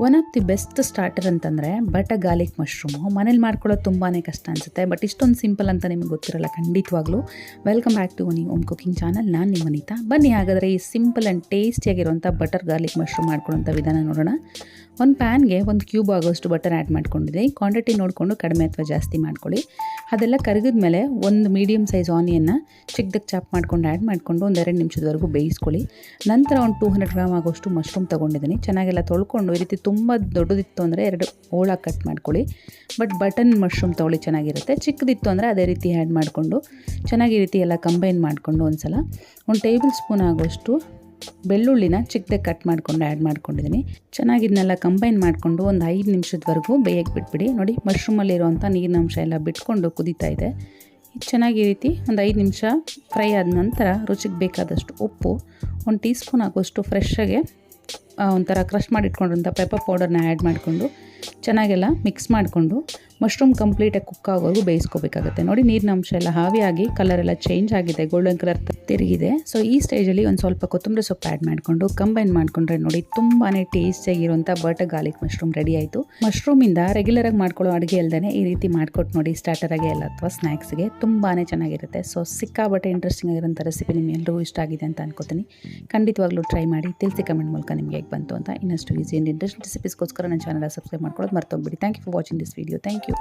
One of the best starter ಅಂತಂದರೆ butter garlic mushroom ಮನೇಲಿ ಮಾಡ್ಕೊಳ್ಳೋದು ತುಂಬಾ ಕಷ್ಟ ಅನಿಸುತ್ತೆ. ಬಟ್ ಇಷ್ಟೊಂದು ಸಿಂಪಲ್ ಅಂತ ನಿಮಗೆ ಗೊತ್ತಿರಲ್ಲ ಖಂಡಿತವಾಗ್ಲೂ. ವೆಲ್ಕಮ್ ಬ್ಯಾಕ್ ಟು ಒನಿ ಓಮ್ ಕುಕಿಂಗ್ ಚಾನಲ್ ನಾನು ನಿಮ್ಮ ವನಿತಾ ಬನ್ನಿ ಹಾಗಾದರೆ ಈ ಸಿಂಪಲ್ ಆ್ಯಂಡ್ ಟೇಸ್ಟಿಯಾಗಿರುವಂಥ ಬಟರ್ ಗಾರ್ಲಿಕ್ ಮಶ್ರೂಮ್ ಮಾಡ್ಕೊಳ್ಳೋಂಥ ವಿಧಾನ ನೋಡೋಣ. ಒಂದು ಪ್ಯಾನ್ಗೆ ಒಂದು ಕ್ಯೂಬ್ ಆಗೋಷ್ಟು ಬಟರ್ ಆ್ಯಡ್ ಮಾಡ್ಕೊಂಡಿದ್ದೆ ಕ್ವಾಂಟಿಟಿ ನೋಡಿಕೊಂಡು ಕಡಿಮೆ ಅಥವಾ ಜಾಸ್ತಿ ಮಾಡ್ಕೊಳ್ಳಿ. ಅದೆಲ್ಲ ಕರಗಿದ ಮೇಲೆ ಒಂದು ಮೀಡಿಯಮ್ ಸೈಜ್ ಆನಿಯನ್ನ ಚಿಕ್ಕದಕ್ಕೆ ಚಾಪ್ ಮಾಡ್ಕೊಂಡು ಆ್ಯಡ್ ಮಾಡಿಕೊಂಡು ಒಂದು ಎರಡು ನಿಮಿಷದವರೆಗೂ ಬೇಯಿಸ್ಕೊಳ್ಳಿ. ನಂತರ ಒಂದು ಟೂ ಹಂಡ್ರೆಡ್ ಗ್ರಾಮ್ ಆಗೋಷ್ಟು ಮಶ್ರೂಮ್ ತೊಗೊಂಡಿದ್ದೀನಿ. ಚೆನ್ನಾಗೆಲ್ಲ ತೊಳ್ಕೊಂಡು ಈ ರೀತಿ ತುಂಬ ದೊಡ್ಡದಿತ್ತು ಅಂದರೆ ಎರಡು ಓಳ ಕಟ್ ಮಾಡ್ಕೊಳ್ಳಿ. ಬಟ್ ಬಟನ್ ಮಶ್ರೂಮ್ ತೊಗೊಳ್ಳಿ, ಚೆನ್ನಾಗಿರುತ್ತೆ. ಚಿಕ್ಕದಿತ್ತು ಅಂದರೆ ಅದೇ ರೀತಿ ಆ್ಯಡ್ ಮಾಡಿಕೊಂಡು ಚೆನ್ನಾಗಿ ರೀತಿ ಎಲ್ಲ ಕಂಬೈನ್ ಮಾಡಿಕೊಂಡು ಒಂದು ಸಲ ಒಂದು ಟೇಬಲ್ ಸ್ಪೂನ್ ಆಗೋಷ್ಟು ಬೆಳ್ಳುಳ್ಳಿನ ಚಿಕ್ಕದಾಗಿ ಕಟ್ ಮಾಡ್ಕೊಂಡು ಆ್ಯಡ್ ಮಾಡ್ಕೊಂಡಿದ್ದೀನಿ. ಚೆನ್ನಾಗಿ ಇದನ್ನೆಲ್ಲ ಕಂಬೈನ್ ಮಾಡಿಕೊಂಡು ಒಂದು ಐದು ನಿಮಿಷದವರೆಗೂ ಬೇಯಕ್ಕೆ ಬಿಟ್ಬಿಡಿ. ನೋಡಿ ಮಶ್ರೂಮಲ್ಲಿರುವಂಥ ನೀರಿನ ಅಂಶ ಎಲ್ಲ ಬಿಟ್ಕೊಂಡು ಕುದೀತಾ ಇದೆ. ಚೆನ್ನಾಗಿ ರೀತಿ ಒಂದು ಐದು ನಿಮಿಷ ಫ್ರೈ ಆದ ನಂತರ ರುಚಿಗೆ ಬೇಕಾದಷ್ಟು ಉಪ್ಪು, ಒಂದು ಟೀ ಸ್ಪೂನ್ ಆಗುವಷ್ಟು ಫ್ರೆಶ್ಶಾಗೆ ಒಂಥರ ಕ್ರಷ್ ಮಾಡಿಟ್ಕೊಂಡಿರೋಂಥ ಪೆಪ್ಪರ್ ಪೌಡರ್ನ ಆ್ಯಡ್ ಮಾಡಿಕೊಂಡು ಚೆನ್ನಾಗೆಲ್ಲ ಮಿಕ್ಸ್ ಮಾಡಿಕೊಂಡು ಮಶ್ರೂಮ್ ಕಂಪ್ಲೀಟಾಗಿ ಕುಕ್ ಆಗೋವರೆಗೂ ಬೇಯಿಸ್ಕೋಬೇಕಾಗುತ್ತೆ. ನೋಡಿ, ನೀರಿನ ಅಂಶ ಎಲ್ಲ ಹಾವಿಯಾಗಿ ಕಲರ್ ಎಲ್ಲ ಚೇಂಜ್ ಆಗಿದೆ ಗೋಲ್ಡನ್ ಕಲರ್ ತಿರುಗಿದೆ. ಸೊ ಈ ಸ್ಟೇಜಲ್ಲಿ ಒಂದು ಸ್ವಲ್ಪ ಕೊತ್ತಂಬರಿ ಸೊಪ್ಪು ಆ್ಯಡ್ ಮಾಡಿಕೊಂಡು ಕಂಬೈನ್ ಮಾಡಿಕೊಂಡ್ರೆ ನೋಡಿ ತುಂಬಾ ಟೇಸ್ಟಿಯಾಗಿರುವಂಥ ಬಟರ್ ಗಾರ್ಲಿಕ್ ಮಶ್ರೂಮ್ ರೆಡಿ ಆಯಿತು. ಮಶ್ರೂಮಿಂದ ರೆಗ್ಯುಲರಾಗಿ ಮಾಡ್ಕೊಳ್ಳೋ ಅಡುಗೆ ಅಲ್ಲದೆ ಈ ರೀತಿ ಮಾಡ್ಕೊಟ್ಟು ನೋಡಿ ಸ್ಟಾರ್ಟರಾಗೆ ಎಲ್ಲ ಅಥವಾ ಸ್ನ್ಯಾಕ್ಸ್ಗೆ ತುಂಬಾ ಚೆನ್ನಾಗಿರುತ್ತೆ. ಸೊ ಸಿಕ್ಕಾಬಟ್ಟೆ ಇಂಟ್ರೆಸ್ಟಿಂಗ್ ಆಗಿರೋಂಥ ರೆಸಿಪಿ ನಿಮ್ಮೆಲ್ಲರಿಗೂ ಇಷ್ಟ ಆಗಿದೆ ಅಂತ ಅನ್ಕೋತೀನಿ. ಖಂಡಿತವಾಗ್ಲೂ ಟ್ರೈ ಮಾಡಿ, ತಿಳಿಸಿ ಕಮೆಂಟ್ ಮೂಲಕ ನಿಮಗೆ ಹೇಗೆ ಬಂತು ಅಂತ ಇನ್ನಷ್ಟು ಈಸಿ ಆ್ಯಂಡ್ ಇಂಟ್ರೆಸ್ಟ್ ರೆಸಿಪೀಸ್ಗೋಸ್ಕರ ನನ್ನ ಚಾನಲ್ ಸಬ್ಸ್ಕ್ರೈಬ್ ಮಾಡ್ಕೊಳ್ಳೋದು ಮರ್ತೋಗ್ಬಿಡಿ. Thank you for watching this video thank you